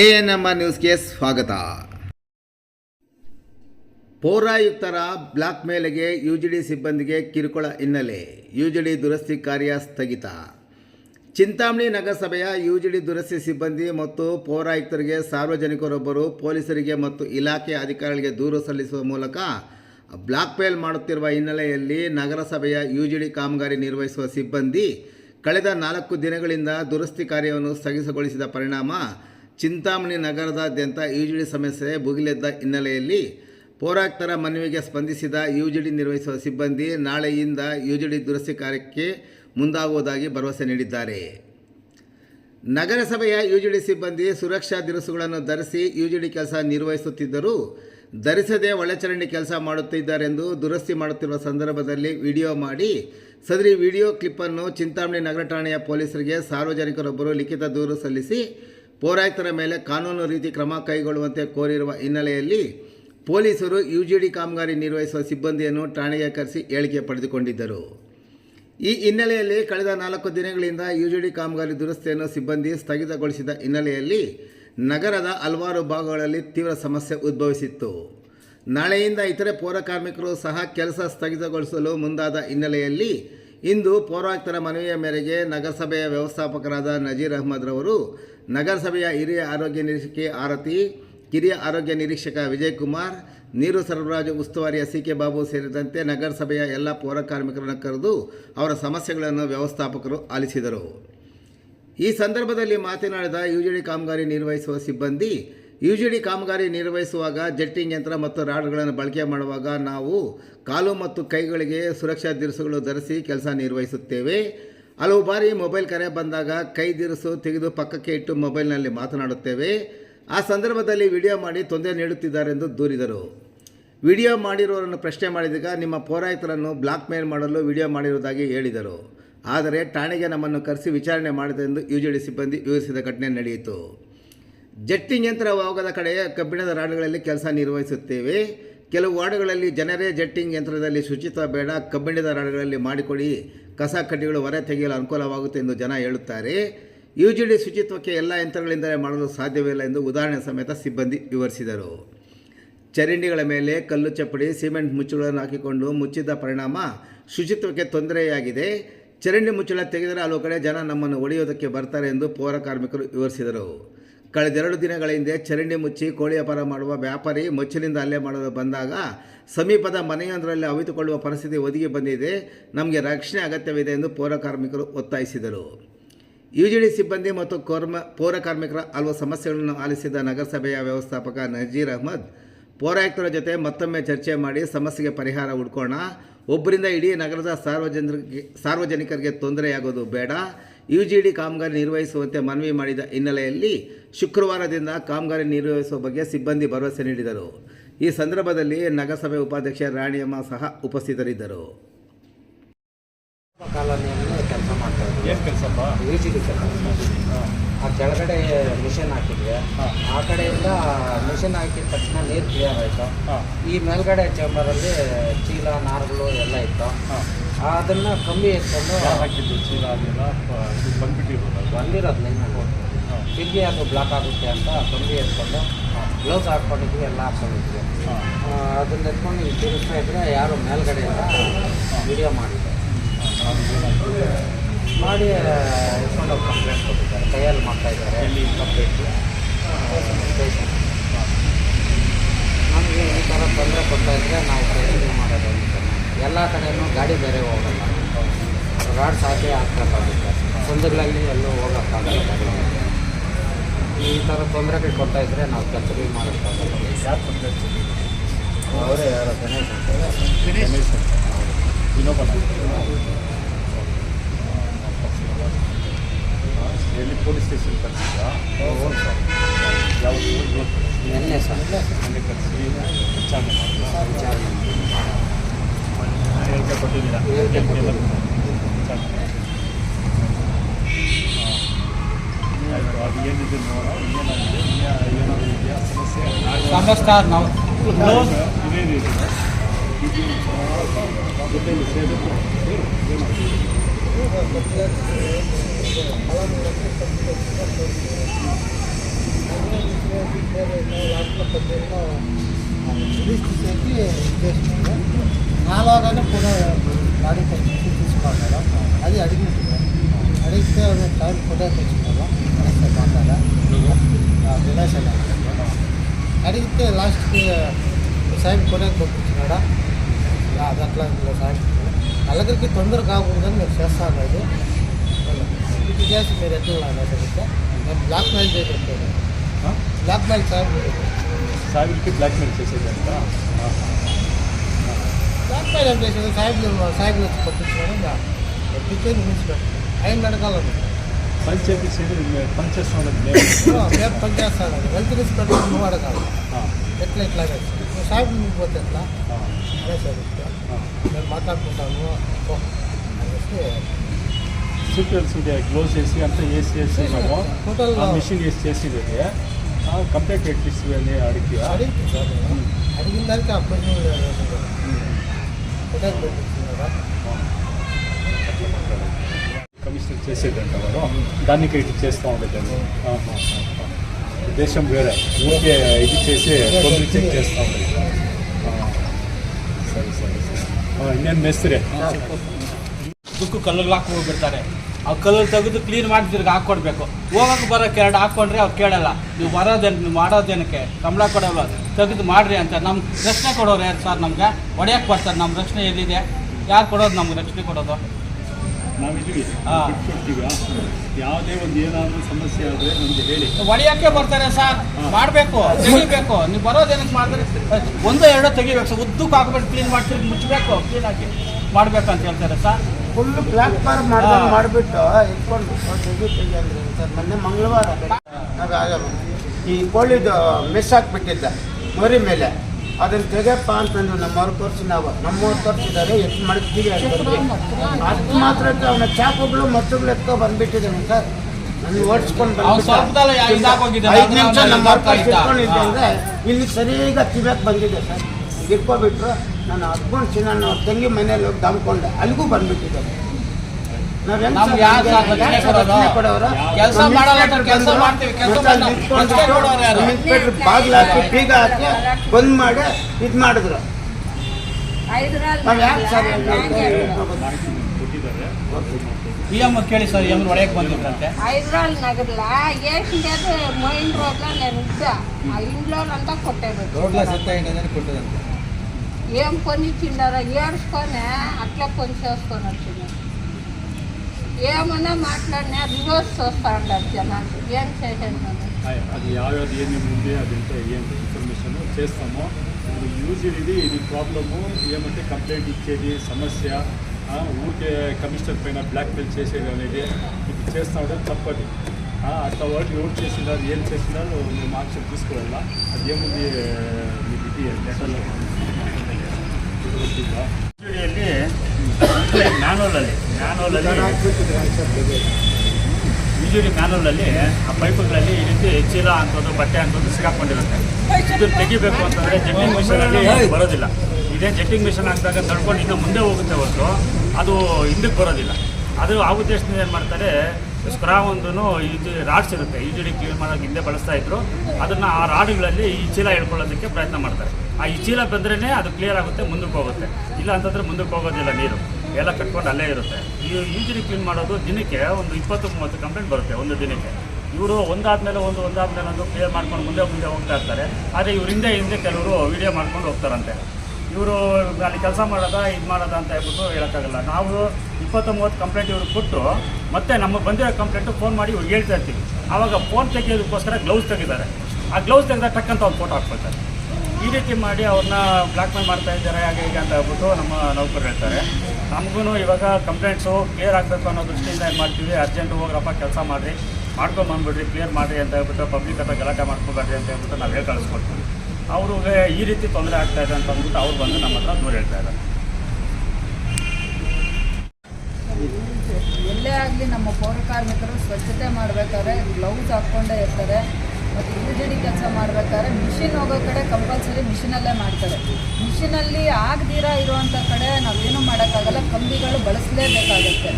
A N M R ನ್ಯೂಸ್ಗೆ ಸ್ವಾಗತ. ಪೌರಾಯುಕ್ತರ block ಮೇಲೆಗೆ D ಸಿಬ್ಬಂದಿಗೆ ಕಿರುಕುಳ ಹಿನ್ನೆಲೆ, ಯುಜಿಡಿ ದುರಸ್ತಿ ಕಾರ್ಯ ಸ್ಥಗಿತ. ಚಿಂತಾಮಣಿ ನಗರಸಭೆಯ ಡಿ ದುರಸ್ತಿ ಸಿಬ್ಬಂದಿ ಮತ್ತು ಪೌರಾಯುಕ್ತರಿಗೆ ಸಾರ್ವಜನಿಕರೊಬ್ಬರು ಪೊಲೀಸರಿಗೆ ಮತ್ತು ಇಲಾಖೆ ಅಧಿಕಾರಿಗಳಿಗೆ ದೂರು ಸಲ್ಲಿಸುವ ಮೂಲಕ ಬ್ಲಾಕ್ ಮೇಲ್ ಮಾಡುತ್ತಿರುವ ಹಿನ್ನೆಲೆಯಲ್ಲಿ ನಗರಸಭೆಯ ಯುಜಿಡಿ ಕಾಮಗಾರಿ ನಿರ್ವಹಿಸುವ ಸಿಬ್ಬಂದಿ ಕಳೆದ ನಾಲ್ಕು ದಿನಗಳಿಂದ ದುರಸ್ತಿ ಕಾರ್ಯವನ್ನು ಸ್ಥಗಿತಗೊಳಿಸಿದ ಪರಿಣಾಮ ಚಿಂತಾಮಣಿ ನಗರದಾದ್ಯಂತ ಯುಜಿಡಿ ಸಮಸ್ಯೆ ಭುಗಿಲೆದ್ದ ಹಿನ್ನೆಲೆಯಲ್ಲಿ ಪೌರಾಕ್ತರ ಮನವಿಗೆ ಸ್ಪಂದಿಸಿದ ಯುಜಿಡಿ ನಿರ್ವಹಿಸುವ ಸಿಬ್ಬಂದಿ ನಾಳೆಯಿಂದ ಯುಜಿಡಿ ದುರಸ್ತಿ ಕಾರ್ಯಕ್ಕೆ ಮುಂದಾಗುವುದಾಗಿ ಭರವಸೆ ನೀಡಿದ್ದಾರೆ. ನಗರಸಭೆಯ ಯುಜಿಡಿ ಸಿಬ್ಬಂದಿ ಸುರಕ್ಷಾ ದಿರಸುಗಳನ್ನು ಧರಿಸಿ ಯುಜಿಡಿ ಕೆಲಸ ನಿರ್ವಹಿಸುತ್ತಿದ್ದರೂ ಧರಿಸದೆ ಒಳಚರಂಡಿ ಕೆಲಸ ಮಾಡುತ್ತಿದ್ದಾರೆಂದು ದುರಸ್ತಿ ಮಾಡುತ್ತಿರುವ ಸಂದರ್ಭದಲ್ಲಿ ವಿಡಿಯೋ ಮಾಡಿ ಸದರಿ ವಿಡಿಯೋ ಕ್ಲಿಪ್ಪನ್ನು ಚಿಂತಾಮಣಿ ನಗರ ಠಾಣೆಯ ಪೊಲೀಸರಿಗೆ ಸಾರ್ವಜನಿಕರೊಬ್ಬರು ಲಿಖಿತ ದೂರು ಸಲ್ಲಿಸಿ ಪೌರಾಯುಕ್ತರ ಮೇಲೆ ಕಾನೂನು ರೀತಿ ಕ್ರಮ ಕೈಗೊಳ್ಳುವಂತೆ ಕೋರಿರುವ ಹಿನ್ನೆಲೆಯಲ್ಲಿ ಪೊಲೀಸರು ಯುಜಿಡಿ ಕಾಮಗಾರಿ ನಿರ್ವಹಿಸುವ ಸಿಬ್ಬಂದಿಯನ್ನು ಠಾಣೆಗೆ ಕರೆಸಿ ಹೇಳಿಕೆ ಪಡೆದುಕೊಂಡಿದ್ದರು. ಈ ಹಿನ್ನೆಲೆಯಲ್ಲಿ ಕಳೆದ ನಾಲ್ಕು ದಿನಗಳಿಂದ ಯುಜಿಡಿ ಕಾಮಗಾರಿ ದುರಸ್ತಿಯನ್ನು ಸಿಬ್ಬಂದಿ ಸ್ಥಗಿತಗೊಳಿಸಿದ ಹಿನ್ನೆಲೆಯಲ್ಲಿ ನಗರದ ಹಲವಾರು ಭಾಗಗಳಲ್ಲಿ ತೀವ್ರ ಸಮಸ್ಯೆ ಉದ್ಭವಿಸಿತ್ತು. ನಾಳೆಯಿಂದ ಇತರೆ ಪೌರ ಕಾರ್ಮಿಕರು ಸಹ ಕೆಲಸ ಸ್ಥಗಿತಗೊಳಿಸಲು ಮುಂದಾದ ಹಿನ್ನೆಲೆಯಲ್ಲಿ ಇಂದು ಪೌರಾಯುಕ್ತರ ಮನವಿಯ ಮೇರೆಗೆ ನಗರಸಭೆಯ ವ್ಯವಸ್ಥಾಪಕರಾದ ನಜೀರ್ ಅಹ್ಮದ್ ರವರು ನಗರಸಭೆಯ ಹಿರಿಯ ಆರೋಗ್ಯ ನಿರೀಕ್ಷಕಿ ಆರತಿ, ಕಿರಿಯ ಆರೋಗ್ಯ ನಿರೀಕ್ಷಕ ವಿಜಯ್ ಕುಮಾರ್ ನೀರು ಸರಬರಾಜು ಉಸ್ತುವಾರಿಯ ಸಿ ಕೆ ಬಾಬು ಸೇರಿದಂತೆ ನಗರಸಭೆಯ ಎಲ್ಲ ಪೌರ ಕಾರ್ಮಿಕರನ್ನು ಕರೆದು ಅವರ ಸಮಸ್ಯೆಗಳನ್ನು ವ್ಯವಸ್ಥಾಪಕರು ಆಲಿಸಿದರು. ಈ ಸಂದರ್ಭದಲ್ಲಿ ಮಾತನಾಡಿದ ಯುಜಿಡಿ ಕಾಮಗಾರಿ ನಿರ್ವಹಿಸುವ ಸಿಬ್ಬಂದಿ ಯುಜಿಡಿ ಕಾಮಗಾರಿ ನಿರ್ವಹಿಸುವಾಗ ಜೆಟ್ಟಿಂಗ್ ಯಂತ್ರ ಮತ್ತು ರಾಡ್ಗಳನ್ನು ಬಳಕೆ ಮಾಡುವಾಗ ನಾವು ಕಾಲು ಮತ್ತು ಕೈಗಳಿಗೆ ಸುರಕ್ಷಾ ದಿರಿಸುಗಳು ಧರಿಸಿ ಕೆಲಸ ನಿರ್ವಹಿಸುತ್ತೇವೆ. ಹಲವು ಬಾರಿ ಮೊಬೈಲ್ ಕರೆ ಬಂದಾಗ ಕೈ ದಿರಿಸು, ತೆಗೆದು ಪಕ್ಕಕ್ಕೆ ಇಟ್ಟು ಮೊಬೈಲ್ನಲ್ಲಿ ಮಾತನಾಡುತ್ತೇವೆ. ಆ ಸಂದರ್ಭದಲ್ಲಿ ವಿಡಿಯೋ ಮಾಡಿ ತೊಂದರೆ ನೀಡುತ್ತಿದ್ದಾರೆಂದು ದೂರಿದರು. ವಿಡಿಯೋ ಮಾಡಿರುವವರನ್ನು ಪ್ರಶ್ನೆ ಮಾಡಿದಾಗ ನಿಮ್ಮ ಪೌರಾಯಿತರನ್ನು ಬ್ಲಾಕ್ ಮೇಲ್ ಮಾಡಲು ವಿಡಿಯೋ ಮಾಡಿರುವುದಾಗಿ ಹೇಳಿದರು. ಆದರೆ ಠಾಣೆಗೆ ನಮ್ಮನ್ನು ಕರೆಸಿ ವಿಚಾರಣೆ ಮಾಡಿದೆ ಎಂದು ಯುಜಿಡಿ ಸಿಬ್ಬಂದಿ ವಿವರಿಸಿದ ಘಟನೆ ನಡೆಯಿತು. ಜಟ್ಟಿಂಗ್ ಯಂತ್ರ ಹೋಗದ ಕಡೆ ಕಬ್ಬಿಣದ ರಾಡ್ಗಳಲ್ಲಿ ಕೆಲಸ ನಿರ್ವಹಿಸುತ್ತೇವೆ. ಕೆಲವು ವಾರ್ಡ್ಗಳಲ್ಲಿ ಜನರೇ ಜಟ್ಟಿಂಗ್ ಯಂತ್ರದಲ್ಲಿ ಶುಚಿತ್ವ ಬೇಡ, ಕಬ್ಬಿಣದ ರಾಡ್ಗಳಲ್ಲಿ ಮಾಡಿಕೊಡಿ, ಕಸ ಕಡ್ಡಿಗಳು ಹೊರ ತೆಗೆಯಲು ಅನುಕೂಲವಾಗುತ್ತೆ ಎಂದು ಜನ ಹೇಳುತ್ತಾರೆ. ಯು ಜಿ ಡಿ ಶುಚಿತ್ವಕ್ಕೆ ಎಲ್ಲ ಯಂತ್ರಗಳಿಂದಲೇ ಮಾಡಲು ಸಾಧ್ಯವಿಲ್ಲ ಎಂದು ಉದಾಹರಣೆ ಸಮೇತ ಸಿಬ್ಬಂದಿ ವಿವರಿಸಿದರು. ಚರಂಡಿಗಳ ಮೇಲೆ ಕಲ್ಲು ಚಪ್ಪಡಿ, ಸಿಮೆಂಟ್ ಮುಚ್ಚುಗಳನ್ನು ಹಾಕಿಕೊಂಡು ಮುಚ್ಚಿದ ಪರಿಣಾಮ ಶುಚಿತ್ವಕ್ಕೆ ತೊಂದರೆಯಾಗಿದೆ. ಚರಂಡಿ ಮುಚ್ಚಳ ತೆಗೆದರೆ ಹಲವು ಕಡೆ ಜನ ನಮ್ಮನ್ನು ಒಡೆಯುವುದಕ್ಕೆ ಬರ್ತಾರೆ ಎಂದು ಪೌರ ಕಾರ್ಮಿಕರು ವಿವರಿಸಿದರು. ಕಳೆದೆರಡು ದಿನಗಳ ಹಿಂದೆ ಚರಂಡಿ ಮುಚ್ಚಿ ಕೋಳಿ ವ್ಯಾಪಾರ ಮಾಡುವ ವ್ಯಾಪಾರಿ ಮಚ್ಚಿನಿಂದ ಹಲ್ಲೆ ಮಾಡಲು ಬಂದಾಗ ಸಮೀಪದ ಮನೆಯೊಂದರಲ್ಲಿ ಅವಿತುಕೊಳ್ಳುವ ಪರಿಸ್ಥಿತಿ ಒದಗಿ ಬಂದಿದೆ. ನಮಗೆ ರಕ್ಷಣೆ ಅಗತ್ಯವಿದೆ ಎಂದು ಪೌರ ಕಾರ್ಮಿಕರು ಒತ್ತಾಯಿಸಿದರು. ಯುಜಿಡಿ ಸಿಬ್ಬಂದಿ ಮತ್ತು ಕೋರ್ಮ ಪೌರ ಕಾರ್ಮಿಕರ ಹಲವು ಸಮಸ್ಯೆಗಳನ್ನು ಆಲಿಸಿದ ನಗರಸಭೆಯ ವ್ಯವಸ್ಥಾಪಕ ನಜೀರ್ ಅಹ್ಮದ್, ಪೌರಾಯುಕ್ತರ ಜೊತೆ ಮತ್ತೊಮ್ಮೆ ಚರ್ಚೆ ಮಾಡಿ ಸಮಸ್ಯೆಗೆ ಪರಿಹಾರ ಹುಡ್ಕೋಣ. ಒಬ್ಬರಿಂದ ಇಡೀ ನಗರದ ಸಾರ್ವಜನಿಕರಿಗೆ ಸಾರ್ವಜನಿಕರಿಗೆ ತೊಂದರೆಯಾಗೋದು ಬೇಡ. ಯು ಜಿ ಡಿ ಕಾಮಗಾರಿ ನಿರ್ವಹಿಸುವಂತೆ ಮನವಿ ಮಾಡಿದ ಹಿನ್ನೆಲೆಯಲ್ಲಿ ಶುಕ್ರವಾರದಿಂದ ಕಾಮಗಾರಿ ನಿರ್ವಹಿಸುವ ಬಗ್ಗೆ ಸಿಬ್ಬಂದಿ ಭರವಸೆ ನೀಡಿದರು. ಈ ಸಂದರ್ಭದಲ್ಲಿ ನಗರಸಭೆ ಉಪಾಧ್ಯಕ್ಷ ರಾಣಿಯಮ್ಮ ಸಹ ಉಪಸ್ಥಿತರಿದ್ದರು. ಕೆಲಸ ಮಾಡ್ತಾ ಆ ಕೆಳಗಡೆ ಮಿಷನ್ ಹಾಕಿದ್ವಿ. ಆ ಕಡೆಯಿಂದ ಮಿಷನ್ ಹಾಕಿದ ತಕ್ಷಣ ನೀರು ಕ್ಲಿಯರ್ ಆಯಿತು. ಈ ಮೇಲ್ಗಡೆ ಚೇಂಬರಲ್ಲಿ ಚೀಲ ನಾರುಗಳು ಎಲ್ಲ ಇತ್ತು. ಅದನ್ನು ಕಮ್ಮಿ ಎತ್ಕೊಂಡು ಹಾಕಿದ್ದು? ಚೀಲ ಅದೆಲ್ಲ ಬಂದ್ಬಿಟ್ಟಿರೋದು? ಬಂದಿರೋದು ತಿರುಗಿ ಅದು ಬ್ಲಾಕ್ ಆಗುತ್ತೆ ಅಂತ ಕಮ್ಮಿ ಎತ್ಕೊಂಡು ಗ್ಲೌಸ್ ಹಾಕ್ಕೊಂಡಿದ್ವಿ ಎಲ್ಲ ಹಾಕ್ಕೊಂಡಿದ್ವಿ. ಅದನ್ನ ಎತ್ಕೊಂಡು ಇಲ್ಲಿ ತಿರುಗಿಸ್ತಾ ಇದ್ರೆ ಯಾರು ಮೇಲ್ಗಡೆಯಿಂದ ವಿಡಿಯೋ ಮಾಡಿದ್ದೆ ಮಾಡಿ ಎತ್ಕೊಂಡು ಹೋಗಿ ಕಂಪ್ಲೇಂಟ್ ಕೊಟ್ಟಿದ್ದಾರೆ. ಕೈಯಲ್ಲಿ ಮಾಡ್ತಾ ಇದ್ದಾರೆ. ಎಲ್ಲಿ? ಕಂಪ್ಲೇಂಟ್ ನಮಗೆ ಈ ಥರ ತೊಂದರೆ ಕೊಡ್ತಾ ಇದ್ರೆ ನಾವು ಪ್ರಯತ್ನ ಮಾಡೋದು ಎಲ್ಲ ಕಡೆಯೂ ಗಾಡಿ ಬೇರೆ ಹೋಗಲ್ಲ. ರಾಡ್ ಹಾಕಿ ಹಾಕ್ಬೇಕಾಗುತ್ತೆ ಸಂದುಗಳಲ್ಲಿ ಎಲ್ಲೂ ಹೋಗೋಕ್ಕಾಗಲ್ಲ ಗಾಡಿ. ಈ ಥರ ತೊಂದರೆಗಳು ಕೊಡ್ತಾ ಇದ್ದರೆ ನಾವು ಕೆಲಸಗಳು ಮಾಡೋಕ್ಕಾಗಲ್ಲ. ಅವರೇ ಯಾರೋ ಗಣೇಶ್ ವಿನೋಬನ ಎಲ್ಲಿ ಪೊಲೀಸ್ ಸ್ಟೇಷನ್ ಕಳಿಸಿದ್ದ ಹೌದು. ಸರ್ ಯಾವ ನಿನ್ನೆ ಸರ್. ಕಳಿಸಿ ವಿಚಾರಣೆ ಮಾಡಿ ವಿಚಾರಣೆ ಹೇಳಿಕೆ ಕೊಟ್ಟಿದ್ದೀರಾ ಹೇಳಿಕೆ ಎಲ್ಲ ಕೊಟ್ಟಿದ್ದೀನಿ. ವಿಚಾರಣೆ ಮಾಡಿ. ಹಾಂ. ಆಯ್ತು ಅದು ಏನಿದೆ ನೋಡೋಣ ಏನಾಗಿದೆ ಏನ- ಏನಾದ್ರು ಇದೆಯಾ ಸಮಸ್ಯೆ ನಮಸ್ಕಾರ ನಾವು ಇದೇ ಇದೆ ಇದು ಜೊತೆಲಿ ಸೇರಿದ್ದು ಏನಾಗಿದೆ నాలోగానే కూడా బాడీ టెక్నిక్ తీసుకోవాలి కదా. అది అడిగింది అడిగితే టైం ఫోటో తెచ్చుకోవడం మనసు బాగా రిలేషన్ అడిగితే లాస్ట్కి సైన్ కొనే పంపించినాడా అది అట్లా సైన్ వాళ్ళకి తొందర కాకూడదని మీరు చేస్తాను లేదు. ఇది చేసి మీరు ఎట్లా అడిగితే నేను బ్లాక్ మెయిల్ చేసేది బ్లాక్ మెయిల్ సాయి సాయికి బ్లాక్ మెయిల్ చేసేదంట బ్లాక్ మెయిల్ ఏం చేసేది సాయిబులు సాయిబులు వచ్చి పంపించినాడు పంపించేది నిలిచిపెట్టు ఆయన అడగాలను పని చేపించేది పని చేస్తాం రేపు పని చేస్తాను హెల్త్ ఇన్స్పెక్టర్ నువ్వు అడగాలి ఎట్లా ఇట్లా నువ్వు సాయిబులు నువ్వు పోతే ఎట్లా అదే సార్ చెప్తే నేను మాట్లాడుకుంటాను పో అనేసి సూపర్ సూర్య క్లోజ్ చేసి అంతా వేసి చేసి మేము Total- ఆ మిషన్ వేసి చేసేది కంప్లీట్ ఎట్లిస్ట్ అని అడిగి అడిగింది సార్ నేను అడిగిన దానికి అప్పుడు హోటల్ పెట్టించినారా కమిషనర్ చేసేదంట వారు దానికి ఇటు చేస్తూ ఉండేదాన్ని ఆహా. దేశం వేరే ఊరికే ఇది చేసి తొమ్మిది చెక్ చేస్తూ ఉండేది ఆ. ಸರಿ ಸರಿ ಸರಿ ಹಾಂ ಇನ್ನೇನು ಮೇಸ್ತ್ರಿ ದುಕ್ಕು ಕಲ್ಲಲ್ಲಿ ಹಾಕಿ ಹೋಗ್ಬಿಡ್ತಾರೆ ಆ ಕಲ್ಲು ತೆಗೆದು ಕ್ಲೀನ್ ಮಾಡಿ ತಿರ್ಗಿ ಹಾಕ್ಕೊಡ್ಬೇಕು ಹೋಗಕ್ಕೆ ಬರೋಕ್ಕೆ ಎರಡು ಹಾಕ್ಕೊಂಡ್ರೆ ಅವ್ರು ಕೇಳಲ್ಲ ನೀವು ಬರೋದೇನು ನೀವು ಮಾಡೋದೇನಕ್ಕೆ? ಸಂಬಳ ಕೊಡೋಲ್ಲ ತೆಗೆದು ಮಾಡ್ರಿ ಅಂತ ನಮ್ಮ ರಕ್ಷಣೆ ಕೊಡೋರು ಯಾರು ಸರ್ ನಮ್ಗೆ? ಹೊಡೆಯಕ್ಕೆ ಬರ್ತಾರೆ ನಮ್ಮ ರಕ್ಷಣೆ ಎಲ್ಲಿದೆ? ಯಾರು ಕೊಡೋದು ನಮ್ಗೆ ರಕ್ಷಣೆ ಕೊಡೋದು. ಬಿಟ್ಕೊಡ್ತೀವಿ. ಯಾವುದೇ ಒಂದು ಏನಾದರೂ ಸಮಸ್ಯೆ ಆದರೆ ನಮಗೆ ಹೇಳಿ. ಒಡೆಯಕ್ಕೆ ಬರ್ತಾರೆ ಸರ್? ಮಾಡಬೇಕು ತೆಗಿಬೇಕು. ನೀವು ಬರೋದೇನಕ್ಕೆ ಮಾಡಿದ್ರೆ ಒಂದು ಎರಡೋ ತೆಗಿಬೇಕು ಸರ್. ಉದ್ದಕ್ಕೆ ಹಾಕ್ಬೇಕು ಕ್ಲೀನ್ ಮಾಡ್ತೀವಿ ಮುಚ್ಚಬೇಕು ಕ್ಲೀನಾಗಿ ಮಾಡಬೇಕು ಅಂತ ಹೇಳ್ತಾರೆ ಸರ್. ಫುಲ್ ಬ್ಲಾಕ್ ಬಾರ್ ಮಾಡ್ದಂಗೆ. ಮಾಡಿಬಿಟ್ಟು ಇಟ್ಕೊಂಡು ತೆಗಿ ತೆಗಿ ಅಂದ್ರೆ. ಸರ್ ಮೊನ್ನೆ ಮಂಗಳವಾರ ಅದು ಈ ಕೋಳಿದು ಮಿಸ್ ಹಾಕ್ಬಿಟ್ಟಿದ್ದ ಮರಿ ಮೇಲೆ. ಅದನ್ನ ತೆಗೆಯಪ್ಪ ಅಂತಂದು ನಮ್ಮವ್ರು ತೋರಿಸಿ ನಾವು. ನಮ್ಮವ್ರು ತೋರಿಸಿದ್ದಾರೆ ಎಷ್ಟು ಮಾಡ್ತೀವಿ ಅದು ಮಾತ್ರ ಅವನ ಚಾಪುಗಳು ಮತ್ತುಗಳು ಎತ್ಕೊ ಬಂದ್ಬಿಟ್ಟಿದ್ದಾನೆ ಸರ್. ನನ್ನ ಓಡಿಸ್ಕೊಂಡು. ಐದು ನಿಮಿಷ ನಮ್ಮ. ಇಟ್ಕೊಂಡಿದ್ದೆ ಅಂದ್ರೆ ಇಲ್ಲಿ ಸರಿಯಾಗಿ ತಿನ್ನಕ್ಕೆ ಬಂದಿದೆ ಸರ್. ಇಟ್ಕೊಬಿಟ್ರು. ನಾನು ಹಸ್ಬೆಂಡ್ ಚಿನ್ನ ತಂಗಿ ಮನೇಲಿ ಹೋಗಿ ದಮ್ಕೊಂಡೆ. ಅಲ್ಲಿಗೂ ಬಂದ್ಬಿಟ್ಟಿದ್ದಾರೆ ಬಾಗ್ಲಾಕಿ ಬೀಗ ಹಾಕಿ ಬಂದ್ ಮಾಡಿ ಇದು ಮಾಡಿದ್ರು. ಕೇಳಿ ಸರ್ ಎಂ ಒಳಗೆ ಬಂದಿರ್ತಂತೆ ಹೈದ್ರಾಲ್ ನಗರ್ಲ ಏಷ್ಯಾ ಮೈಂಡ್ ರೋಡ್ಲ ನೆನ್ಸ ಅಂತ ಕೊಟ್ಟೆ ರೋಡ್ಲ ಸತ್ತ ಕೊಟ್ಟಿದಂತೆ. ఏం పని ఇచ్చిండారో ఏడుచుకొని అట్లా పని చేసుకొని వచ్చింది. ఏమన్నా మాట్లాడినా రివర్స్ చూస్తా ఉండాలి జనాలు. ఏం చేసేది అది యావది ఏమి ఉంది అదంటే ఏం ఇన్ఫర్మేషన్ చేస్తాము. ఇప్పుడు యూజువల్ ఇది ఇది ప్రాబ్లము ఏమంటే కంప్లైంట్ ఇచ్చేది సమస్య ఊరికే కమిషనర్ పైన బ్లాక్మెయిల్ చేసేది అనేది ఇది చేస్తా ఉంటే తప్పది. అట్లా వాళ్ళు ఎవరు చేసినారు ఏం చేసినారు మేము యాక్షన్ తీసుకోవాలా? అది ఏముంది మీకు ఇది లెటర్లో ಯೂಶುವಲಿ ಮ್ಯಾನೋಲಲ್ಲಿ ಆ ಪೈಪುಗಳಲ್ಲಿ ಈ ರೀತಿ ಚೀಲ ಅಂತದ್ದು ಬಟ್ಟೆ ಅಂತದ್ದು ಸಿಗಾಕೊಂಡಿರುತ್ತೆ ಇದನ್ನು ತೆಗಿಬೇಕು ಅಂತಂದರೆ ಜೆಟ್ಟಿಂಗ್ ಮಿಷನಲ್ಲಿ ಬರೋದಿಲ್ಲ ಇದೇ ಜೆಟ್ಟಿಂಗ್ ಮಿಷನ್ ಹಾಕಿದಾಗ ತಡ್ಕೊಂಡು ಇನ್ನು ಮುಂದೆ ಹೋಗುತ್ತೆ ಹೊರತು ಅದು ಹಿಂದಕ್ಕೆ ಬರೋದಿಲ್ಲ ಅದು ಆ ಉದ್ದೇಶದಿಂದ ಏನು ಮಾಡ್ತಾರೆ ಒಂದು ಇದು ರಾಡ್ಸ್ ಇರುತ್ತೆ ಈಜುಡಿ ಕ್ಲೀನ್ ಮಾಡೋಕೆ ಹಿಂದೆ ಬಳಸ್ತಾ ಇದ್ರು ಅದನ್ನು ಆ ರಾಡ್ಗಳಲ್ಲಿ ಈ ಚೀಲ ಹೇಳ್ಕೊಳ್ಳೋದಕ್ಕೆ ಪ್ರಯತ್ನ ಮಾಡ್ತಾರೆ ಆ ಈ ಚೀಲ ಬಂದ್ರೇ ಅದು ಕ್ಲಿಯರ್ ಆಗುತ್ತೆ, ಮುಂದಕ್ಕೆ ಹೋಗುತ್ತೆ. ಇಲ್ಲ ಅಂತಂದರೆ ಮುಂದಕ್ಕೆ ಹೋಗೋದಿಲ್ಲ ನೀರು. ಎಲ್ಲ ಕಟ್ಕೊಂಡು ಅಲ್ಲೇ ಇರುತ್ತೆ. ಈ ಈಜುಡಿ ಕ್ಲೀನ್ ಮಾಡೋದು ದಿನಕ್ಕೆ ಒಂದು ಇಪ್ಪತ್ತು, ಮೂವತ್ತು ಕಂಪ್ಲೇಂಟ್ ಬರುತ್ತೆ ಒಂದು ದಿನಕ್ಕೆ. ಇವರು ಒಂದಾದ್ಮೇಲೆ ಒಂದು ಒಂದಾದ್ಮೇಲೆ ಒಂದು ಕ್ಲಿಯರ್ ಮಾಡ್ಕೊಂಡು ಮುಂದೆ ಮುಂದೆ ಹೋಗ್ತಾ ಇರ್ತಾರೆ. ಆದರೆ ಇವ್ರ ಹಿಂದೆ ಹಿಂದೆ ಕೆಲವರು ವಿಡಿಯೋ ಮಾಡ್ಕೊಂಡು ಹೋಗ್ತಾರಂತೆ. ಇವರು ಅಲ್ಲಿ ಕೆಲಸ ಮಾಡೋದ, ಇದು ಮಾಡೋದ ಅಂತ ಹೇಳ್ಬಿಟ್ಟು ಹೇಳೋಕ್ಕಾಗಲ್ಲ. ನಾವು ಇಪ್ಪತ್ತು, ಮೂವತ್ತು ಕಂಪ್ಲೇಂಟ್ ಇವ್ರಿಗೆ ಕೊಟ್ಟು ಮತ್ತೆ ನಮಗೆ ಬಂದಿರೋ ಕಂಪ್ಲೇಂಟು ಫೋನ್ ಮಾಡಿ ಇವ್ರಿಗೆ ಹೇಳ್ತಾ ಇರ್ತೀವಿ. ಆವಾಗ ಫೋನ್ ತೆಗೆಯೋದಕ್ಕೋಸ್ಕರ ಗ್ಲೌಸ್ ತೆಗಿದ್ದಾರೆ ಆ ಗ್ಲೌಸ್ ತೆಗೆದ ಟಕ್ಕಂತ ಒಂದು ಫೋಟೋ ಹಾಕ್ಕೊಳ್ತಾರೆ. ಈ ರೀತಿ ಮಾಡಿ ಅವ್ರನ್ನ ಬ್ಲಾಕ್ ಮೇಲ್ ಮಾಡ್ತಾ ಇದ್ದಾರೆ, ಹಾಗೆ ಹೀಗೆ ಅಂತ ಹೇಳ್ಬಿಟ್ಟು ನಮ್ಮ ನೌಕರು ಹೇಳ್ತಾರೆ. ನಮಗೂ ಇವಾಗ ಕಂಪ್ಲೇಂಟ್ಸು ಕ್ಲಿಯರ್ ಆಗಬೇಕು ಅನ್ನೋ ದೃಷ್ಟಿಯಿಂದ ಏನು ಮಾಡ್ತೀವಿ ಅರ್ಜೆಂಟ್ ಹೋಗ್ರಪ್ಪ, ಕೆಲಸ ಮಾಡಿರಿ, ಮಾಡ್ಕೊಂಡು ಬಂದ್ಬಿಡ್ರಿ ಕ್ಲಿಯರ್ ಮಾಡಿರಿ ಅಂತ ಹೇಳ್ಬಿಟ್ಟು ಪಬ್ಲಿಕ್ ಹತ್ರ ಗಲಾಟೆ ಮಾಡ್ಕೊಬೇಡ್ರಿ ಅಂತ ಹೇಳ್ಬಿಟ್ಟು ನಾವು ಹೇಳಿ ಕಳಿಸ್ಕೊಡ್ತೀವಿ. ಅವ್ರಿಗೆ ಈ ರೀತಿ ತೊಂದರೆ ಆಗ್ತಾ ಇದೆ ಅಂತ ಅಂದ್ಬಿಟ್ಟು ಅವ್ರು ಬಂದು ನಮ್ಮ ಹತ್ರ ದೂರ ಹೇಳ್ತಾ ಇದ್ದಾರೆ. ಎಲ್ಲೇ ಆಗಲಿ ನಮ್ಮ ಪೌರ ಕಾರ್ಮಿಕರು ಸ್ವಚ್ಛತೆ ಮಾಡಬೇಕಾದ್ರೆ ಗ್ಲೌಸ್ ಹಾಕ್ಕೊಂಡೇ ಇರ್ತಾರೆ. ಮತ್ತು ಡಿ ಕೆಲಸ ಮಾಡ್ಬೇಕಾದ್ರೆ ಮಿಷಿನ್ ಹೋಗೋ ಕಡೆ ಕಂಪಲ್ಸರಿ ಮಿಷಿನಲ್ಲೇ ಮಾಡ್ತಾರೆ. ಮಿಷಿನಲ್ಲಿ ಆಗದಿರ ಇರುವಂಥ ಕಡೆ ನಾವೇನು ಮಾಡೋಕ್ಕಾಗಲ್ಲ ಕಂಬಿಗಳು ಬಳಸಲೇಬೇಕಾಗುತ್ತೆ.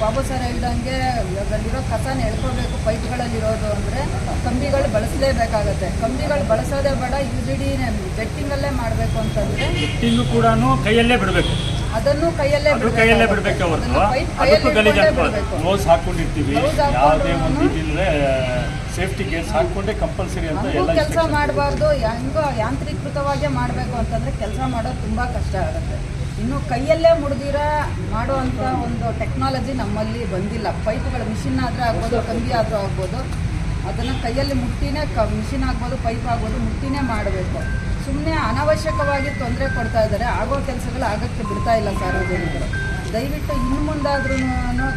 ಬಾಬು ಸರ್ ಹೇಳ್ದಂಗೆ ಇವಾಗಲ್ಲಿರೋ ಕಸನ ಎಳ್ಕೊಬೇಕು ಪೈಪ್ಗಳಲ್ಲಿರೋದು ಅಂದರೆ ಕಂಬಿಗಳು ಬಳಸಲೇಬೇಕಾಗತ್ತೆ. ಕಂಬಿಗಳು ಬಳಸೋದೇ ಬೇಡ ಯು ಜಿ ಡಿ ಜೆಟ್ಟಿಂಗಲ್ಲೇ ಮಾಡಬೇಕು ಅಂತಂದರೆ ಬೆಟ್ಟಿಂಗು ಕೂಡ ಕೈಯಲ್ಲೇ ಬಿಡಬೇಕು. ಅದನ್ನು ಕೈಯಲ್ಲೇ ಕೈಯಲ್ಲೇ ಬಿಡಬೇಕು ಹೊರತು. ಅದಕ್ಕೂ ಗಲೀಜು ಹಾಕೊಂಡಿರ್ತೀವಿ Gloves ಹಾಕೊಂಡು ಯಾವುದೇ ಒಂದು ಇದಿಲ್ಲದೆ ಸೇಫ್ಟಿ ಗೇರ್ಸ್ ಹಾಕೊಂಡೆ ಕಂಪಲ್ಸರಿ ಅಂತ ಎಲ್ಲ ಕೆಲಸ ಮಾಡಬಾರ್ದು. ಹೆಂಗೋ ಯಾಂತ್ರೀಕೃತವಾಗೇ ಮಾಡಬೇಕು ಅಂತಂದರೆ ಕೆಲಸ ಮಾಡೋದು ತುಂಬಾ ಕಷ್ಟ ಆಗುತ್ತೆ. ಇನ್ನು ಕೈಯಲ್ಲೇ ಮುಡ್ದಿರ ಮಾಡುವಂಥ ಒಂದು ಟೆಕ್ನಾಲಜಿ ನಮ್ಮಲ್ಲಿ ಬಂದಿಲ್ಲ. ಪೈಪ್ಗಳು ಮಿಷಿನ್ ಆದರೆ ಆಗ್ಬೋದು ಕಂಬಿ ಆದರೂ ಆಗ್ಬೋದು. ಅದನ್ನ ಕೈಯಲ್ಲಿ ಮುಟ್ಟಿನೇ ಕ ಮಿಷಿನ್ ಆಗ್ಬೋದು ಪೈಪ್ ಆಗ್ಬೋದು ಮುಟ್ಟಿನೇ ಮಾಡಬೇಕು. ಸುಮ್ಮನೆ ಅನವಶ್ಯಕವಾಗಿ ತೊಂದರೆ ಕೊಡ್ತಾ ಇದ್ದಾರೆ. ಆಗೋ ಕೆಲಸಗಳು ಆಗೋಕ್ಕೆ ಬಿಡ್ತಾ ಇಲ್ಲ ಸಾರ್ವಜನಿಕರು. ದಯವಿಟ್ಟು ಇನ್ನು ಮುಂದಾದ್ರೂ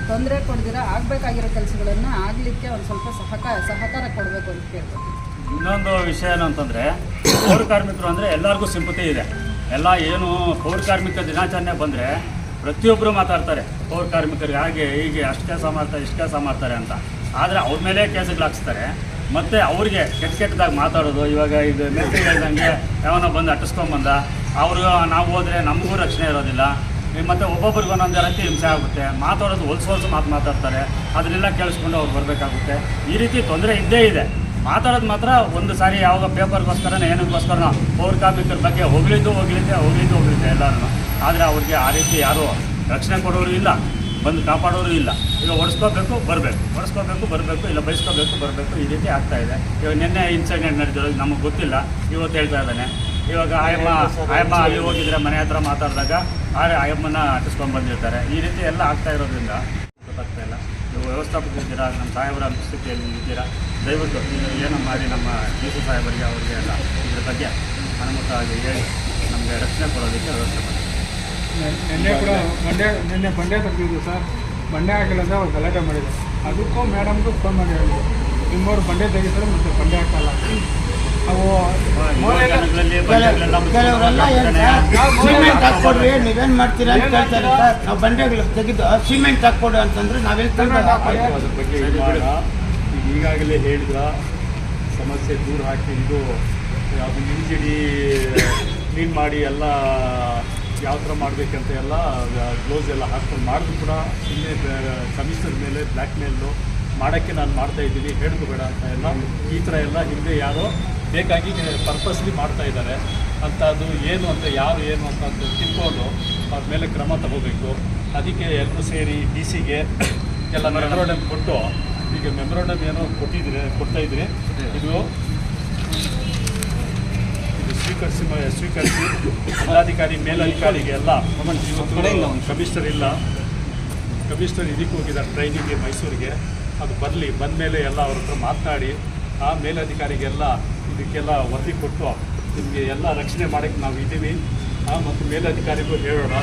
ತೊಂದರೆ ಕೊಡ್ದಿರ, ಆಗಬೇಕಾಗಿರೋ ಕೆಲಸಗಳನ್ನು ಆಗಲಿಕ್ಕೆ ಒಂದು ಸ್ವಲ್ಪ ಸಹಕಾರ ಸಹಕಾರ ಕೊಡಬೇಕು ಅಂತ ಕೇಳ್ಬೋದು ಇನ್ನೊಂದು ವಿಷಯ ಏನು ಅಂತಂದರೆ ಪೌರ ಕಾರ್ಮಿಕರು ಅಂದರೆ ಎಲ್ಲರಿಗೂ ಸಿಂಪತಿ ಇದೆ. ಎಲ್ಲ ಏನು ಪೌರ ಕಾರ್ಮಿಕ ದಿನಾಚರಣೆ ಬಂದರೆ ಪ್ರತಿಯೊಬ್ಬರು ಮಾತಾಡ್ತಾರೆ ಪೌರ ಕಾರ್ಮಿಕರಿಗೆ ಹಾಗೆ, ಹೀಗೆ, ಅಷ್ಟು ಕೆಲಸ ಮಾಡ್ತಾರೆ, ಇಷ್ಟು ಕೆಲಸ ಮಾಡ್ತಾರೆ ಅಂತ. ಆದರೆ ಅವ್ರ ಮೇಲೆ ಕೇಸುಗಳು ಹಾಕ್ಸ್ತಾರೆ. ಮತ್ತು ಅವ್ರಿಗೆ ಕೆಟ್ಟ ಕೆಟ್ಟದಾಗ ಮಾತಾಡೋದು, ಇವಾಗ ಇದು ಹೇಳ್ದಂಗೆ ಯಾವನೋ ಬಂದು ಅಟ್ಟಿಸ್ಕೊಂಬಂದ ಅವ್ರಿಗೆ ನಾವು ಹೋದರೆ ನಮಗೂ ರಕ್ಷಣೆ ಇರೋದಿಲ್ಲ. ಮತ್ತು ಒಬ್ಬೊಬ್ರಿಗೆ ಒಂದೊಂದು ರೀತಿ ಹಿಂಸೆ ಆಗುತ್ತೆ. ಮಾತಾಡೋದು ಹೊಲ್ಸು ಹೊಲ್ಸು ಮಾತು ಮಾತಾಡ್ತಾರೆ. ಅದನ್ನೆಲ್ಲ ಕೇಳಿಸ್ಕೊಂಡು ಅವ್ರು ಬರಬೇಕಾಗುತ್ತೆ. ಈ ರೀತಿ ತೊಂದರೆ ಇದ್ದೇ ಇದೆ. ಮಾತಾಡೋದು ಮಾತ್ರ ಒಂದು ಸಾರಿ ಯಾವಾಗ ಪೇಪರ್ಗೋಸ್ಕರ ಏನಕ್ಕೋಸ್ಕರ ಪೌರ ಕಾರ್ಮಿಕರ ಬಗ್ಗೆ ಹೋಗ್ಲಿದ್ದು ಹೋಗ್ಲಿದ್ದೆ ಹೋಗ್ಲಿದ್ದು ಹೋಗ್ಲಿದ್ದೆ ಎಲ್ಲರೂ ಆದರೆ ಅವ್ರಿಗೆ ಆ ರೀತಿ ಯಾರೂ ರಕ್ಷಣೆ ಕೊಡೋರು ಇಲ್ಲ. ಬಂದು ಕಾಪಾಡೋರು ಇಲ್ಲ. ಈಗ ಓಡಿಸ್ಕೋಬೇಕು, ಬರಬೇಕು. ಓಡಿಸ್ಕೋಬೇಕು, ಬರಬೇಕು. ಇಲ್ಲ ಬಯಸ್ಕೋಬೇಕು ಬರಬೇಕು. ಈ ರೀತಿ ಆಗ್ತಾಯಿದೆ ಇವಾಗ ನಿನ್ನೆ ಇನ್ಸಿಡೆಂಟ್ ನಡೆದಿರೋದು ನಮಗೆ ಗೊತ್ತಿಲ್ಲ. ಇವತ್ತು ಹೇಳ್ತಾ ಇದ್ದಾನೆ. ಇವಾಗ ಆಯಮ್ಮ ಆಯಮ್ಮ ಅಲ್ಲಿ ಹೋಗಿದ್ರೆ ಮನೆ ಹತ್ರ ಮಾತಾಡಿದಾಗ ಆದರೆ ಆಯಮ್ಮನ ಅಟ್ಟಿಸ್ಕೊಂಡು ಬಂದಿರ್ತಾರೆ. ಈ ರೀತಿ ಎಲ್ಲ ಆಗ್ತಾ ಇರೋದ್ರಿಂದ ಗೊತ್ತಾಗ್ತಾ ಇಲ್ಲ. ನೀವು ವ್ಯವಸ್ಥಾಪಕ ವ್ಯವಸ್ಥಾಪಕರಿದ್ದೀರಾ ನಮ್ಮ ಸಾಹೇಬರ ಅನುಸ್ಥಿತಿಯಲ್ಲಿ ಇದ್ದೀರಾ? ದಯವಿಟ್ಟು ನೀವು ಏನೋ ಮಾಡಿ ನಮ್ಮ ಡಿ ಸಿ ಸಾಹೇಬರಿಗೆ, ಅವರಿಗೆ ಎಲ್ಲ ಇದ್ರ ಬಗ್ಗೆ ಅನುಮತವಾಗಿ ಹೇಳಿ ನಮಗೆ ರಕ್ಷಣೆ ಕೊಡೋದಕ್ಕೆ ವ್ಯವಸ್ಥೆ ಮಾಡಿ ನಿನ್ನೆ ಕೂಡ ಬಂಡೆ, ನಿನ್ನೆ ಬಂಡೆ ತೆಗೆದಿದ್ದು ಸರ್. ಬಂಡೆ ಹಾಕಿಲ್ಲ ಅಂತ ಅವ್ರು ಗಲಾಟೆ ಮಾಡಿದ್ರು. ಅದಕ್ಕೂ ಮೇಡಮ್ಗೂ ಫೋನ್ ಮಾಡಿ ಹೇಳಿದ್ರು. ನಿಮ್ಮವ್ರು ಬಂಡೆ ತೆಗಿತಾರೆ ಮತ್ತು ಬಂಡೆ ಹಾಕಲ್ಲ ಅವು ಕೆಲವರೆಲ್ಲ ಸಿಮೆಂಟ್ ಹಾಕ್ಕೊಡ್ರಿ ನೀವೇನ್ ಮಾಡ್ತೀರಾ ಅಂತ ಕೇಳ್ತಾರೆ ಸರ್. ನಾವು ಬಂಡೆಗಳು ತೆಗೆದು ಸಿಮೆಂಟ್ ಹಾಕ್ಕೊಡು ಅಂತಂದ್ರೆ ನಾವೆಲ್ಲಿ ತಂದು ಈಗಾಗಲೇ ಹೇಳಿದ್ರ, ಸಮಸ್ಯೆ ದೂರ ಹಾಕಿ ಇದು ಇಂಜಿಡಿ ಕ್ಲೀನ್ ಮಾಡಿ ಎಲ್ಲ, ಯಾವ ಥರ ಮಾಡಬೇಕಂತ ಎಲ್ಲ, ಗ್ಲೋಸ್ ಎಲ್ಲ ಹಾಕ್ಕೊಂಡು ಮಾಡಿದ್ರು ಕೂಡ ಸುಮ್ಮನೆ ಕಮಿಷನರ್ ಮೇಲೆ ಬ್ಲ್ಯಾಕ್ ಮೇಲು ಮಾಡೋಕ್ಕೆ ನಾನು ಮಾಡ್ತಾ ಇದ್ದೀನಿ ಹೇಳಿದ್ರು ಬೇಡ ಅಂತ ಎಲ್ಲ, ಈ ಥರ ಎಲ್ಲ ಹಿಂದೆ ಯಾರೋ ಬೇಕಾಗಿ ಪರ್ಪಸ್ಲಿ ಮಾಡ್ತಾ ಇದ್ದಾರೆ. ಅಂತ ಅದು ಏನು ಅಂತ ಯಾರು ಏನು ಅಂತ ತಿಳ್ಕೊಂಡು ಅವ್ರ ಮೇಲೆ ಕ್ರಮ ತಗೋಬೇಕು. ಅದಕ್ಕೆ ಎಲ್ಲರೂ ಸೇರಿ ಡಿ ಸಿಗೆ ಎಲ್ಲ ಮೆಮೊರಾಂಡಮ್ ಕೊಟ್ಟು, ಈಗ ಮೆಮೊರಾಂಡಮ್ ಏನೋ ಕೊಟ್ಟಿದ್ರೆ, ಕೊಡ್ತಾ ಇದ್ರಿ, ಇದು ಇದು ಸ್ವೀಕರಿಸಿ ಸ್ವೀಕರಿಸಿ ಜಿಲ್ಲಾಧಿಕಾರಿ ಮೇಲಧಿಕಾರಿಗೆ ಎಲ್ಲ ಕಮಿಷನರ್ ಇಲ್ಲ. ಕಮಿಷನರ್ ಇದಕ್ಕೆ ಹೋಗಿದ್ದಾರೆ ಟ್ರೈನಿಂಗ್ಗೆ ಮೈಸೂರಿಗೆ. ಅದು ಬರಲಿ, ಬಂದಮೇಲೆ ಎಲ್ಲ ಅವ್ರ ಹತ್ರ ಮಾತನಾಡಿ, ಆ ಮೇಲಧಿಕಾರಿಗೆಲ್ಲ ಇದಕ್ಕೆಲ್ಲ ವರದಿ ಕೊಟ್ಟು ನಿಮಗೆ ಎಲ್ಲ ರಕ್ಷಣೆ ಮಾಡೋಕ್ಕೆ ನಾವು ಇದ್ದೀವಿ ಆ, ಮತ್ತು ಮೇಲಧಿಕಾರಿಗೂ ಹೇಳೋಣ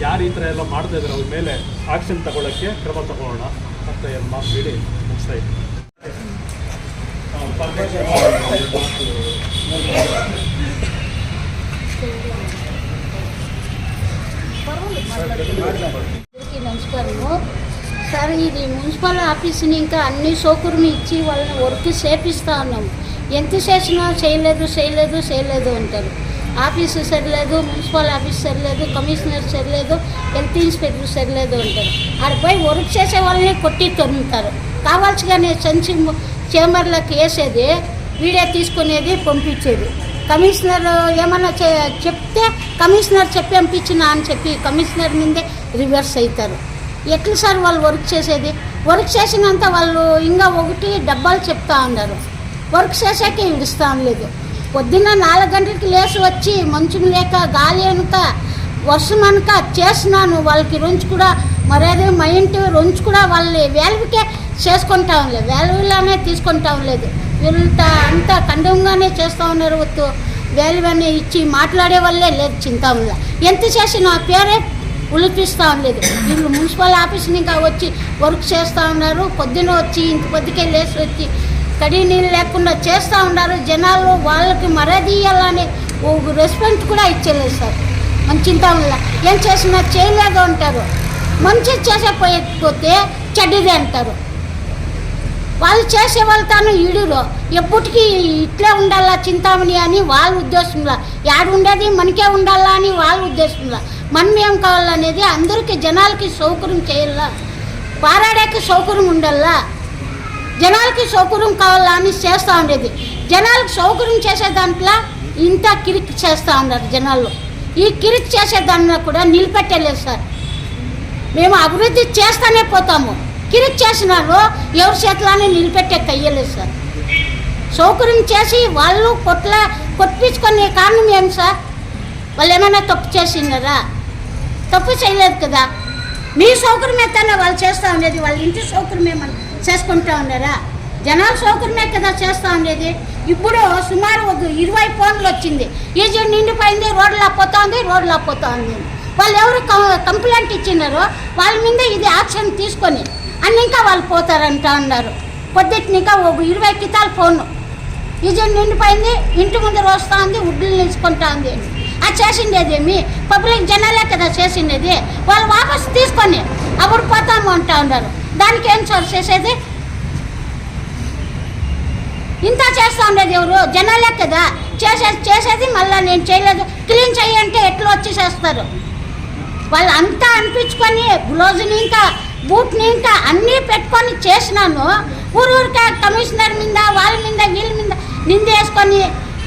ಯಾರು ಈ ಥರ ಎಲ್ಲ ಮಾಡ್ತಾ ಇದ್ದಾರೆ ಅವ್ರ ಮೇಲೆ ಆಕ್ಷನ್ ತಗೊಳ್ಳೋಕ್ಕೆ ಕ್ರಮ ತಗೊಳ್ಳೋಣ ಅಂತ ಎಲ್ಲ ಮಾತು ಹೇಳಿ ಮುಗಿಸ್ತಾ ಇದ್ದೀನಿ ಆ, ಉಪಾಧ್ಯಕ್ಷ అందరికీ నమస్కారము సార్ ఇది మున్సిపల్ ఆఫీస్ని ఇంకా అన్ని సౌకర్యం ఇచ్చి వాళ్ళని వర్క్ చేపిస్తూ ఉన్నాము ఎంత చేసినా చేయలేదు చేయలేదు చేయలేదు అంటారు. ఆఫీసు సరిలేదు మున్సిపల్ ఆఫీస్ సరిలేదు కమిషనర్ సరిలేదు హెల్త్ ఇన్స్పెక్టర్ సరిలేదు అంటారు. ఆడపై వర్క్ చేసే వాళ్ళని కొట్టి తొమ్ముతారు కావాల్సిగానే సంచి చేంబర్లకు వేసేది వీడియో తీసుకునేది పంపించేది. కమిషనర్ ఏమన్నా చె చెప్తే కమిషనర్ చెప్పి పంపించిన అని చెప్పి కమిషనర్ మీదే రివర్స్ అవుతారు ఎట్లా సార్ వాళ్ళు వర్క్ చేసేది? వర్క్ చేసినంత వాళ్ళు ఇంకా ఒకటి డబ్బాలు చెప్తా ఉన్నారు వర్క్ చేసాకే ఇస్తాం లేదు. పొద్దున్న నాలుగు గంటలకి లేచి వచ్చి మంచం లేక గాలి వెనుక వర్షం అనుక చేసినాను. వాళ్ళకి రొంచు కూడా మర్యాద మా ఇంటి రొంచు కూడా వాళ్ళని వేలువికే చేసుకుంటాం లేదు వేలువిలానే తీసుకుంటాం లేదు. వీళ్ళంతా అంతా కండంగానే చేస్తూ ఉన్నారు వద్దు. వేలువనే ఇచ్చి మాట్లాడే వాళ్ళే లేదు చింతాముల. ఎంత చేసినా పేరే ఉలిపిస్తూ ఉండలేదు వీళ్ళు మున్సిపల్ ఆఫీస్ ఇంకా వచ్చి వర్క్ చేస్తూ ఉన్నారు. పొద్దున వచ్చి ఇంత పొద్దుకే లేచి వచ్చి కడి నీళ్ళు లేకుండా చేస్తూ ఉన్నారు. జనాలు వాళ్ళకి మరది ఇవ్వాలని ఒక రెస్పాన్స్ కూడా ఇచ్చలేదు సార్. మన చింతాముల ఏం చేసినా చేయలేదు అంటారు. మంచి చేసకపోతే చెడ్డది అంటారు. వాళ్ళు చేసే వాళ్ళు తాను ఇడులో ఎప్పటికీ ఇట్లే ఉండాలా చింతామణి అని వాళ్ళ ఉద్దేశంలో. యాడు ఉండేది మనకే ఉండాలా అని వాళ్ళ ఉద్దేశంలో. మనం ఏం కావాలనేది అందరికీ జనాలకి సౌకర్యం చేయాలా? పారాడేకి సౌకర్యం ఉండాలా? జనాలకి సౌకర్యం కావాలా అని చేస్తూ ఉండేది. జనాలకు సౌకర్యం చేసే దాంట్లో ఇంత కిరిక్ చేస్తూ ఉన్నారు జనాలు. ఈ కిరిక్ చేసే దానిలో కూడా నిలబెట్టలేదు సార్. మేము అభివృద్ధి చేస్తూనే పోతాము. కిరిక్ చేసినారు ఎవరి చేతిలోనే నిలబెట్టే కయ్యలేదు సార్. సౌకర్యం చేసి వాళ్ళు కొట్ల కొట్టించుకునే కారణం ఏం సార్? వాళ్ళు ఏమైనా తప్పు చేసినారా? తప్పు చేయలేదు కదా. మీ సౌకర్యమే తనే వాళ్ళు చేస్తూ ఉండేది. వాళ్ళ ఇంటి సౌకర్యం ఏమన్నా చేసుకుంటా ఉన్నారా? జనాల సౌకర్యమే కదా చేస్తూ ఉండేది. ఇప్పుడు సుమారు ఒక ఇరవై ఫోన్లు వచ్చింది. ఈజీ నిండిపోయింది రోడ్లు పోతా రోడ్లు పోతా ఉంది. వాళ్ళు ఎవరు కం- కంప్లైంట్ ఇచ్చినారో వాళ్ళ మీద ఇది యాక్షన్ తీసుకొని అన్ని ఇంకా వాళ్ళు పోతారంట అన్నారు పొద్దుటిని ఇంకా ఒక ఇరవై కితాల ఫోన్. ఈజీ నిండిపోయింది ఇంటి ముందర వస్తూ ఉంది ఉడ్లు నిలుచుకుంటా ఉంది. అది చేసిండేదేమి? పబ్లిక్ జనాలే కదా చేసిండేది. వాళ్ళు వాపసు తీసుకొని అప్పుడు పోతాము అంటా ఉన్నారు. దానికి ఏం సార్ చేసేది? ఇంత చేస్తా ఉండేది ఎవరు? జనాలే కదా. చేసేది చేసేది మళ్ళీ నేను చేయలేదు. క్లీన్ చేయంటే ఎట్లా వచ్చి చేస్తారు వాళ్ళు అంతా అనిపించుకొని బ్లౌజ్ని ఇంకా బూట్ని ఇంకా అన్నీ పెట్టుకొని చేసినాను. ఊరు ఊరికే కమిషనర్ మీద వాళ్ళ మీద వీళ్ళ మీద నిందేసుకొని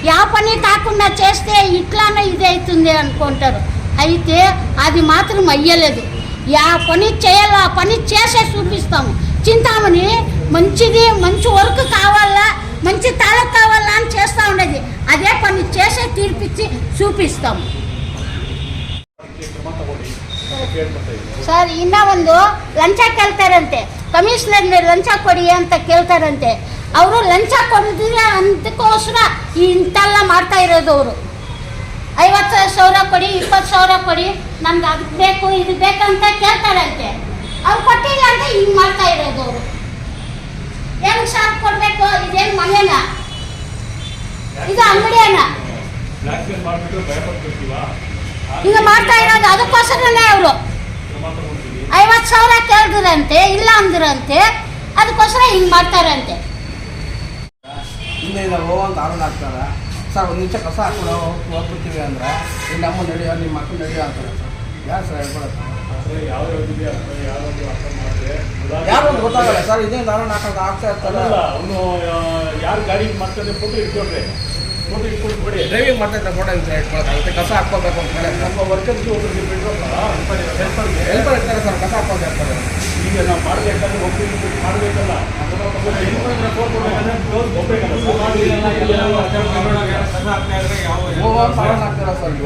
యా పని కాకుండా చేస్తే ఇట్లానే ఇది అవుతుంది అనుకుంటారు. అయితే అది మాత్రం అయ్యలేదు. యా పని చేయాలో ఆ పని చేసే చూపిస్తాము చింతామణి మంచిది మంచి వర్క్ కావాలా మంచి తాళం కావాలా అని చేస్తూ ఉండేది అదే పని చేసే తీర్పిచ్చి చూపిస్తాము ಸರ್ ಇನ್ನ ಒಂದು ಲಂಚ ಕೇಳ್ತಾರಂತೆ ಕಮಿಷನರ್ ಮೇಲೆ ಲಂಚ ಕೊಡಿ ಅಂತ ಕೇಳ್ತಾರಂತೆ ಅವರು ಲಂಚ ಕೊಡಿದ್ರೆ ಅಂತಕ್ಕೋಸ್ಕರ ಇಂತೆಲ್ಲ ಮಾಡ್ತಾ ಇರೋದು ಅವರು ಐವತ್ತು ಸಾವಿರ ಕೊಡಿ, ಇಪ್ಪತ್ತು ಸಾವಿರ ಕೊಡಿ ನಮ್ಗೆ ಅದು ಬೇಕು, ಇದು ಬೇಕಂತ ಕೇಳ್ತಾರಂತೆ. ಅವ್ರು ಕೊಟ್ಟಿಲ್ಲ ಅಂತ ಹಿಂಗೆ ಮಾಡ್ತಾ ಇರೋದು ಅವರು. ಹೆಂಗ್ ಸಾರ್ ಕೊಡಬೇಕು? ಇದೇನು ಮನೆನ? ಇದು ಅಂಗಡಿಯೇನಾ? ಈಗ ಮಾಡ್ತಾ ಇರೋದು ಅದಕ್ಕೋಸ್ಕರನೇ ಅವರು. ಐವತ್ತು ಸಾವಿರ ಕೇಳಿದ್ರಂತೆ, ಇಲ್ಲ ಅಂದ್ರಂತೆ, ಅದಕ್ಕೋಸ್ಕರ ಹಿಂಗ್ ಮಾಡ್ತಾರಂತೆ. ಸರ್ ಒಂದು ನಿಮಿಷ ಕಸ ಹಾಕೊಂಡು ಹೋಗ್ಬಿಡ್ತೀವಿ ಅಂದರೆ ನಿಮ್ಮ ಅಮ್ಮ ನಡೆಯೋ ನಿಮ್ಮ ಮಕ್ಕಳು ನಡೆಯೋ ಅಂತಾರೆ ಸರ್. ಯಾರು ಸರ್ ಹೇಳ್ಕೊಡೋದು? ಯಾರು ಅಂತ ಗೊತ್ತಾಗಲ್ಲ ಸರ್ ಇದೇ ನಾನು ಹಾಕೋದು ಆಗ್ತಾ ಇರ್ತಲ್ಲ ಅಲ್ಲ ಅವನು ಯಾರು ಗಾಡಿ ಮಾಡ್ತಾನೆ ಫೋಟೋ ಇಟ್ಕೊಡ್ರಿ ಫೋಟೋ ಇಟ್ಕೊಂಡು ಕೊಡಿ. ಡ್ರೈವಿಂಗ್ ಮಾಡ್ತಾ ಇದ್ರೆ ಫೋಟೋ ಅಂತ ಇಟ್ಕೊಳಕ್ಕಾಗುತ್ತೆ ಕಸ ಹಾಕೋಬೇಕು ಅಂತ ಹೇಳಿ ನಮ್ಮ ವರ್ಕರ್ಸ್ಗೆ ಒಬ್ಬರಿಗೆ ಹೆಲ್ಪರ್ಗೆ ಹೆಲ್ಪರ್ ಇರ್ತಾರೆ ಸರ್ ಕಸ ಹಾಕೋದು ಇರ್ತಾರೆ. ಈಗ ನಾವು ಮಾಡ್ಬೇಕಾದ್ರೆ ಒಬ್ಬರಿಗೆ ಮಾಡಬೇಕಲ್ಲ ಫೋನ್ ಕೊಡ್ಬೇಕಂದ್ರೆ ಒಬ್ಬರಿಗೆ ಹೋಗೋ ಅಂತ ಆರೋಣ ಆಗ್ತಾರ ಸರ್